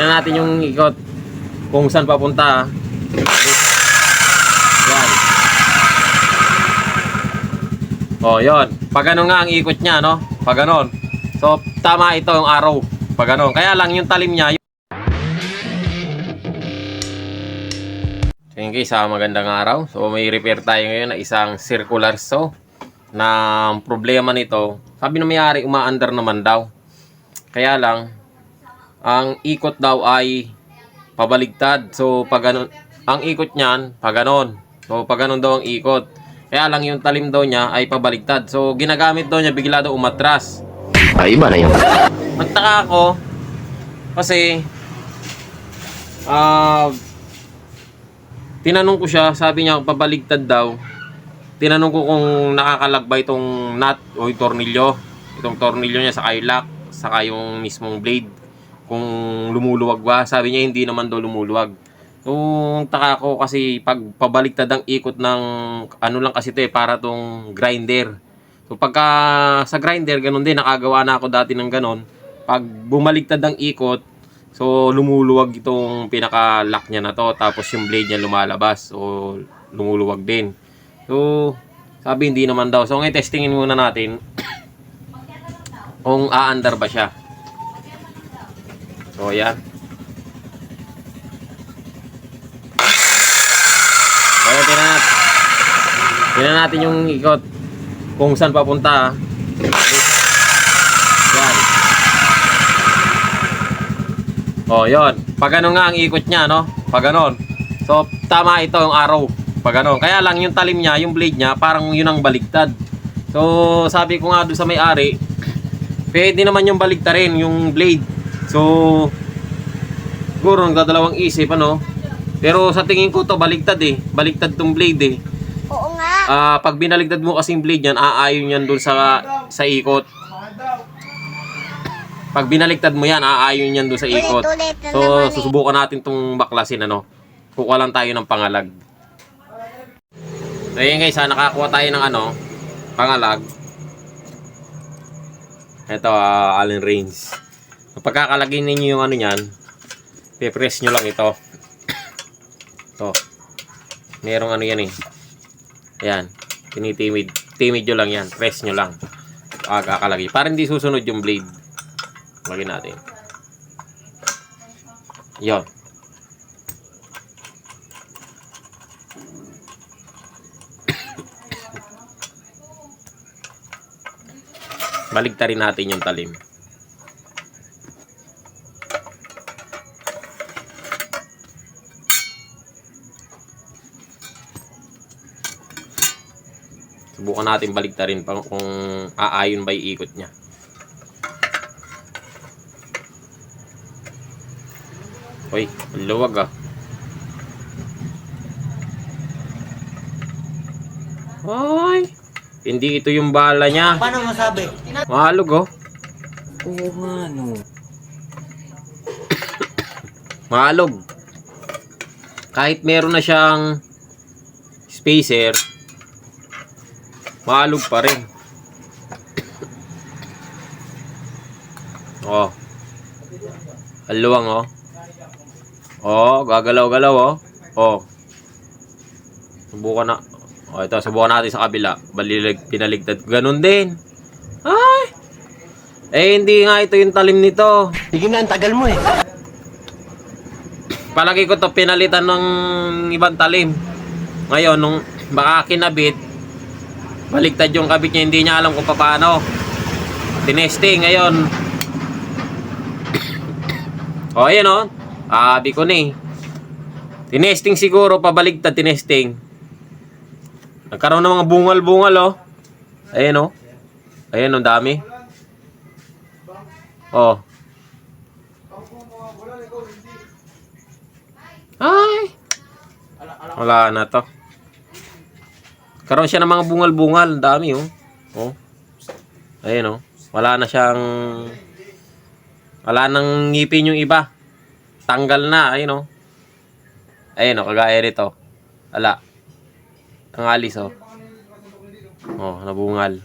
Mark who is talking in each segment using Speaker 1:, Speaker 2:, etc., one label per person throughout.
Speaker 1: Tingnan natin yung ikot kung saan papunta. Yan. Oh, yon. Pag ganun nga ang ikot niya, no? Pag ganun. So, tama ito yung arrow. Pag ganun. Kaya lang yung talim niya. So, yun magandang araw. So, may repair tayo ngayon na isang circular saw. Na problema nito, sabi na may-ari, umaandar naman daw. Kaya lang, ang ikot daw ay pabaligtad. So, pag ganun, ang ikot niyan, pag ganon. So, pag ganon daw ang ikot. Kaya lang yung talim daw niya ay pabaligtad. So, ginagamit daw niya, bigla daw umatras.
Speaker 2: Ay, iba na yun.
Speaker 1: Nagtaka ako, kasi, ah, tinanong ko siya, sabi niya, pabaligtad daw. Tinanong ko kung nakakalagbay itong nut o yung tornilyo. Itong tornilyo niya sa lock, saka yung mismong blade. Kung lumuluwag ba, sabi niya hindi naman daw lumuluwag. Ang taka ko kasi pag pabaligtad ang ikot ng ano lang kasi ito eh, para tong grinder. So, pagka sa grinder, ganun din, nakagawa na ako dati ng ganun. Pag bumaligtad ang ikot, so lumuluwag itong pinaka-lock niya na to, tapos yung blade niya lumalabas, so lumuluwag din. So, sabi hindi naman daw. So, ngayon testingin muna natin kung aandar ba siya. So, yan. Kaya tingnan natin. Natin yung ikot kung saan papunta. Yan. Oh, yon. Pag ano nga ang ikot niya, no? Pag ganon. So, tama ito yung arrow. Pag ganon. Kaya lang yung talim niya, yung blade niya, parang yun ang baligtad. So, sabi ko nga doon sa may-ari, pwede naman yung baligtarin, yung blade. So, siguro nagdadalawang isip, ano? Pero sa tingin ko to baligtad eh. Baligtad tong blade eh.
Speaker 3: Oo nga.
Speaker 1: Ah, pag binaligtad mo kasing blade yan, aayon yan dun sa sa ikot. Pag binaligtad mo yan, aayon yan dun sa ikot.
Speaker 3: Na
Speaker 1: So,
Speaker 3: naman eh.
Speaker 1: susubukan natin tong baklasin ano. Kukuha lang tayo ng pangalag. So, yun guys, ha, nakakuha tayo ng ano, pangalag. Ito, ah, Allen Range. Pagkakalagay ninyo yung ano yan, pe-press nyo lang ito. Ito. Merong ano yan eh. Ayan. Tinitimid. Timid nyo lang yan. Press nyo lang. Ah, kakalagay. Para hindi susunod yung blade. Lagyan natin. Yon. Baligtarin natin yung talim. Subukan natin baligtarin pa kung aayon ba ikot niya. Uy, ang luwag ah. Ay, hindi ito yung bala niya.
Speaker 4: Paano masabi?
Speaker 1: Mahalog oh.
Speaker 4: Oo nga, no.
Speaker 1: Mahalog. Kahit meron na siyang spacer, mahalog pa rin. oh. Haluwang oh. Oh, gagalaw-galaw oh. Oh. Subukan na. Oh, ito, subukan natin sa kabila. Balilig, pinaligtad. Ganun din. Ay! Eh, hindi nga ito yung talim nito.
Speaker 4: Sige na, ang tagal mo eh.
Speaker 1: Palagi ko to pinalitan ng ibang talim. Ngayon, nung baka kinabit, baligtad yung kabit niya, hindi niya alam kung paano. Tinesting ngayon. o, ayan o. Abi ko na eh. Tinesting siguro, pabaligtad, tinesting. Nagkaroon ng mga bungal-bungal oh. Ayan oh. Ayan oh, dami. Oh. Ay! Wala na to. Karoon siya ng mga bungal-bungal. Dami oh. Oh. Ayan oh. Wala na siyang... Wala nang ngipin yung iba. Tanggal na. Ayun oh. Ayun oh. Kagaya rito. Wala. Ang alis oh. Oh, nabungal.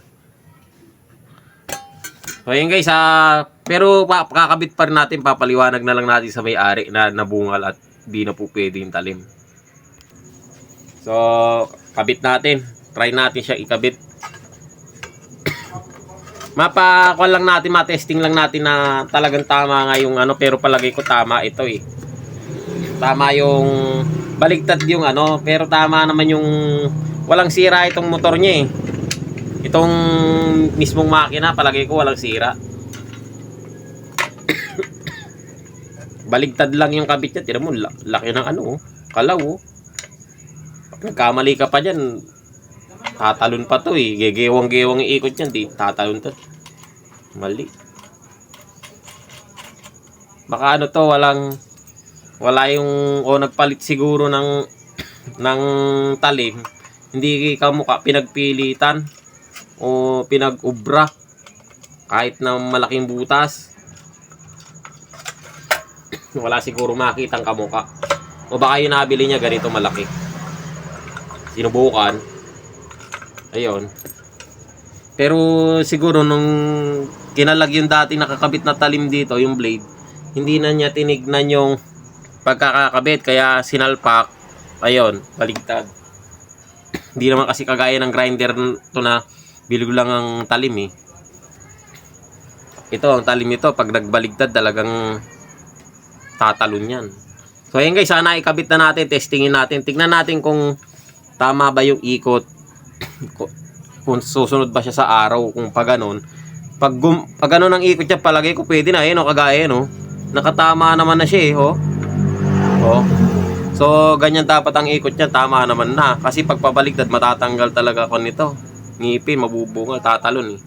Speaker 1: So ayun guys, ah, pero kakabit pa rin natin, papaliwanag na lang natin sa may-ari na nabungal at di na po pwede yung talim. So, kabit natin. Try natin siya ikabit. Mapakuan lang natin, matesting lang natin na talagang tama nga yung ano, pero palagay ko tama ito eh. Tama yung baligtad yung ano, pero tama naman yung walang sira itong motor niya eh. Itong mismong makina, palagay ko walang sira. Baligtad lang yung kabit niya. Tira mo, la- laki ng ano, oh. kalaw. Oh. Nagkamali ka pa dyan, tatalon pa to eh. Gegewang-gewang iikot yan, di tatalon to. Mali. Baka ano to, walang, wala yung, o nagpalit siguro ng, ng talim. Hindi ka mukha pinagpilitan o pinag-ubra kahit na malaking butas wala siguro makitang kamuka o baka yung nabili niya ganito malaki sinubukan ayun. Pero siguro nung kinalag yung dati nakakabit na talim dito yung blade hindi na niya tinignan yung pagkakakabit kaya sinalpak. Ayun baligtad. Hindi naman kasi kagaya ng grinder to na bilog lang ang talim eh. Ito ang talim nito pag nagbaligtad talagang tatalon yan. So ayun guys sana ikabit na natin testingin natin. Tingnan natin kung tama ba yung ikot kung susunod ba siya sa araw kung pag ganun pag, gum, pag ganun ang ikot niya palagay ko pwede na eh no kagaya no? Nakatama naman na siya eh oh. Oh. So ganyan dapat ang ikot niya tama naman na. Kasi pag pabaligtad matatanggal talaga ako nito. Ngipin mabubungal tatalon eh.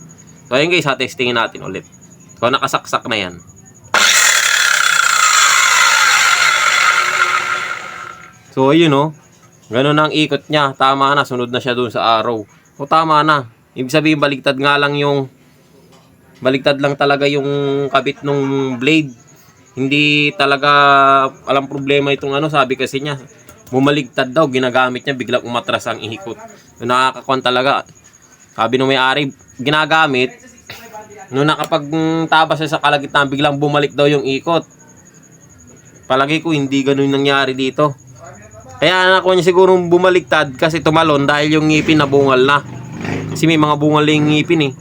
Speaker 1: So ayun guys ha testingin natin ulit. So nakasaksak na yan. So, ayun oh. Ganun ang ikot niya. Tama na. Sunod na siya dun sa araw. O tama na. Ibig sabihin, baligtad nga lang yung... Baligtad lang talaga yung kabit nung blade. Hindi talaga alam problema itong ano. Sabi kasi niya, bumaligtad daw. Ginagamit niya. Biglang umatras ang ikot. Nakakakuan talaga. Sabi nung may-ari, ginagamit. Nung nakapag tabas siya sa kalagitnaan, biglang bumalik daw yung ikot. Palagi ko hindi ganun nangyari dito. Kaya ako niya siguro bumaliktad kasi tumalon dahil yung ngipin nabungal na. Kasi may mga bungal yung ngipin eh.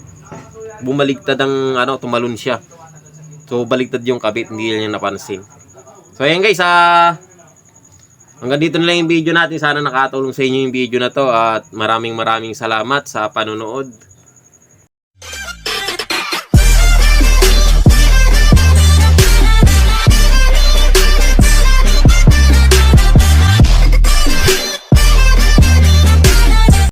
Speaker 1: Bumaliktad ang ano, tumalon siya. So baliktad yung kabit, hindi niya napansin. So ayan guys, ah hanggang dito na lang yung video natin. Sana nakatulong sa inyo yung video na to at maraming maraming salamat sa panonood.